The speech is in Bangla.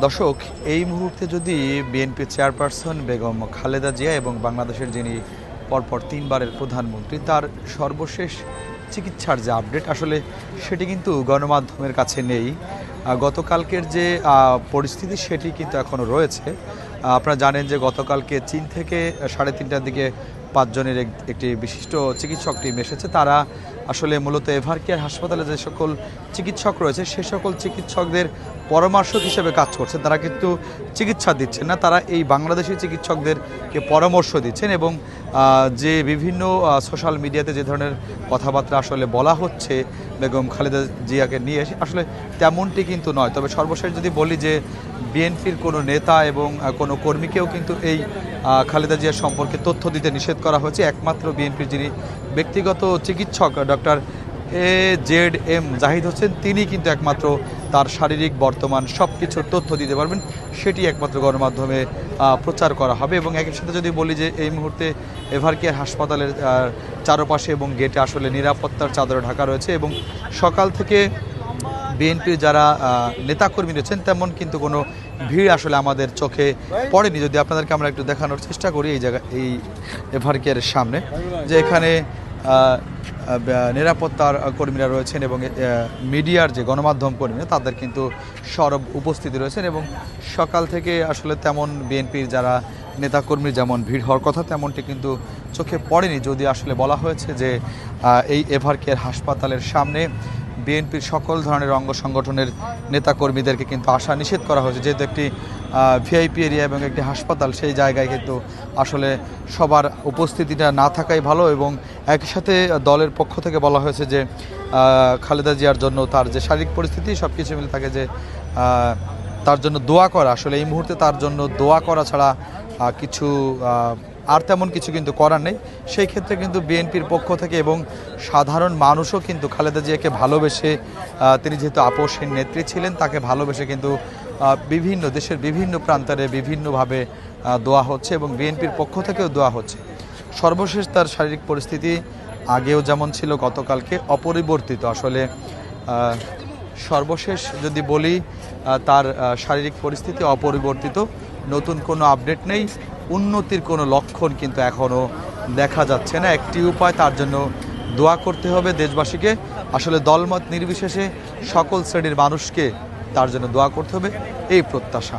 দর্শক, এই মুহূর্তে যদি বিএনপি চেয়ারপারসন বেগম খালেদা জিয়া এবং বাংলাদেশের যিনি পরপর তিনবারের প্রধানমন্ত্রী, তার সর্বশেষ চিকিৎসার যে আপডেট, আসলে সেটি কিন্তু গণমাধ্যমের কাছে নেই। গতকালকের যে পরিস্থিতি সেটি কিন্তু এখনও রয়েছে। আপনারা জানেন যে গতকালকে চীন থেকে সাড়ে তিনটার দিকে পাঁচজনের এক- একটি বিশিষ্ট চিকিৎসক টিম এসেছে। তারা আসলে মূলত এভার কেয়ার হাসপাতালে যে সকল চিকিৎসক রয়েছে, সে সকল চিকিৎসকদের পরামর্শক হিসেবে কাজ করছেন তারা কিন্তু চিকিৎসা দিচ্ছেন না, তারা এই বাংলাদেশি চিকিৎসকদেরকে পরামর্শ দিচ্ছেন এবং যে বিভিন্ন সোশ্যাল মিডিয়াতে যে ধরনের কথাবার্তা আসলে বলা হচ্ছে বেগম খালেদা জিয়াকে নিয়ে এসে আসলে তেমনটি কিন্তু নয়। তবে সর্বশেষ যদি বলি যে বিএনপির কোনো নেতা এবং কোনো কর্মীকেও কিন্তু এই খালেদা জিয়া সম্পর্কে তথ্য দিতে নিষেধ করা হয়েছে। একমাত্র বিএনপির যিনি ব্যক্তিগত চিকিৎসক doctor A Z M Zahid Hossain, তিনি কিন্তু একমাত্র তার শারীরিক বর্তমান সব কিছুর তথ্য দিতে পারবেন, সেটি একমাত্র গণমাধ্যমে প্রচার করা হবে। এবং একই সাথে যদি বলি যে এই মুহূর্তে এভারকেয়ার হাসপাতালের চারপাশে এবং গেটে আসলে নিরাপত্তার চাদরে ঢাকা রয়েছে এবং সকাল থেকে বিএনপির যারা নেতাকর্মী রয়েছেন, তেমন কিন্তু কোনো ভিড় আসলে আমাদের চোখে পড়েনি। যদি আপনাদেরকে আমরা একটু দেখানোর চেষ্টা করি এই জায়গা, এই এভারকেয়ারের সামনে, যে এখানে নিরাপত্তার কর্মীরা রয়েছেন এবং মিডিয়ার যে গণমাধ্যম কর্মীরা তাদের কিন্তু সরব উপস্থিতি রয়েছেন এবং সকাল থেকে আসলে তেমন বিএনপির যারা নেতাকর্মী যেমন ভিড় হওয়ার কথা, তেমনটি কিন্তু চোখে পড়েনি। যদি আসলে বলা হয়েছে যে এই এভারকেয়ার হাসপাতালের সামনে বিএনপির সকল ধরনের অঙ্গ সংগঠনের নেতাকর্মীদেরকে কিন্তু আসা নিষেধ করা হয়েছে। যেহেতু একটি ভিআইপি এরিয়া এবং একটি হাসপাতাল, সেই জায়গায় কিন্তু আসলে সবার উপস্থিতিটা না থাকাই ভালো এবং একই সাথে দলের পক্ষ থেকে বলা হয়েছে যে খালেদা জিয়ার জন্য তার যে শারীরিক পরিস্থিতি সব কিছু মিলে থাকে যে তার জন্য দোয়া করা, আসলে এই মুহূর্তে তার জন্য দোয়া করা ছাড়া কিছু আর তেমন কিছু কিন্তু করার নেই। সেই ক্ষেত্রে কিন্তু বিএনপির পক্ষ থেকে এবং সাধারণ মানুষও কিন্তু খালেদা জিয়াকে ভালোবেসে তিনি যেহেতু আপোষহীন নেত্রী ছিলেন, তাকে ভালোবেসে কিন্তু বিভিন্ন দেশের বিভিন্ন প্রান্তরে বিভিন্নভাবে দোয়া হচ্ছে এবং বিএনপির পক্ষ থেকেও দোয়া হচ্ছে। সর্বশেষ তার শারীরিক পরিস্থিতি আগেও যেমন ছিল, গতকালকে অপরিবর্তিত। আসলে সর্বশেষ যদি বলি তার শারীরিক পরিস্থিতি অপরিবর্তিত। নতুন কোনো আপডেট নেই, উন্নতির কোনো লক্ষণ কিন্তু এখনও দেখা যাচ্ছে না। একটি উপায় তার জন্য দোয়া করতে হবে দেশবাসীকে। আসলে দলমত নির্বিশেষে সকল শ্রেণির মানুষকে তার জন্য দোয়া করতে হবে, এই প্রত্যাশা।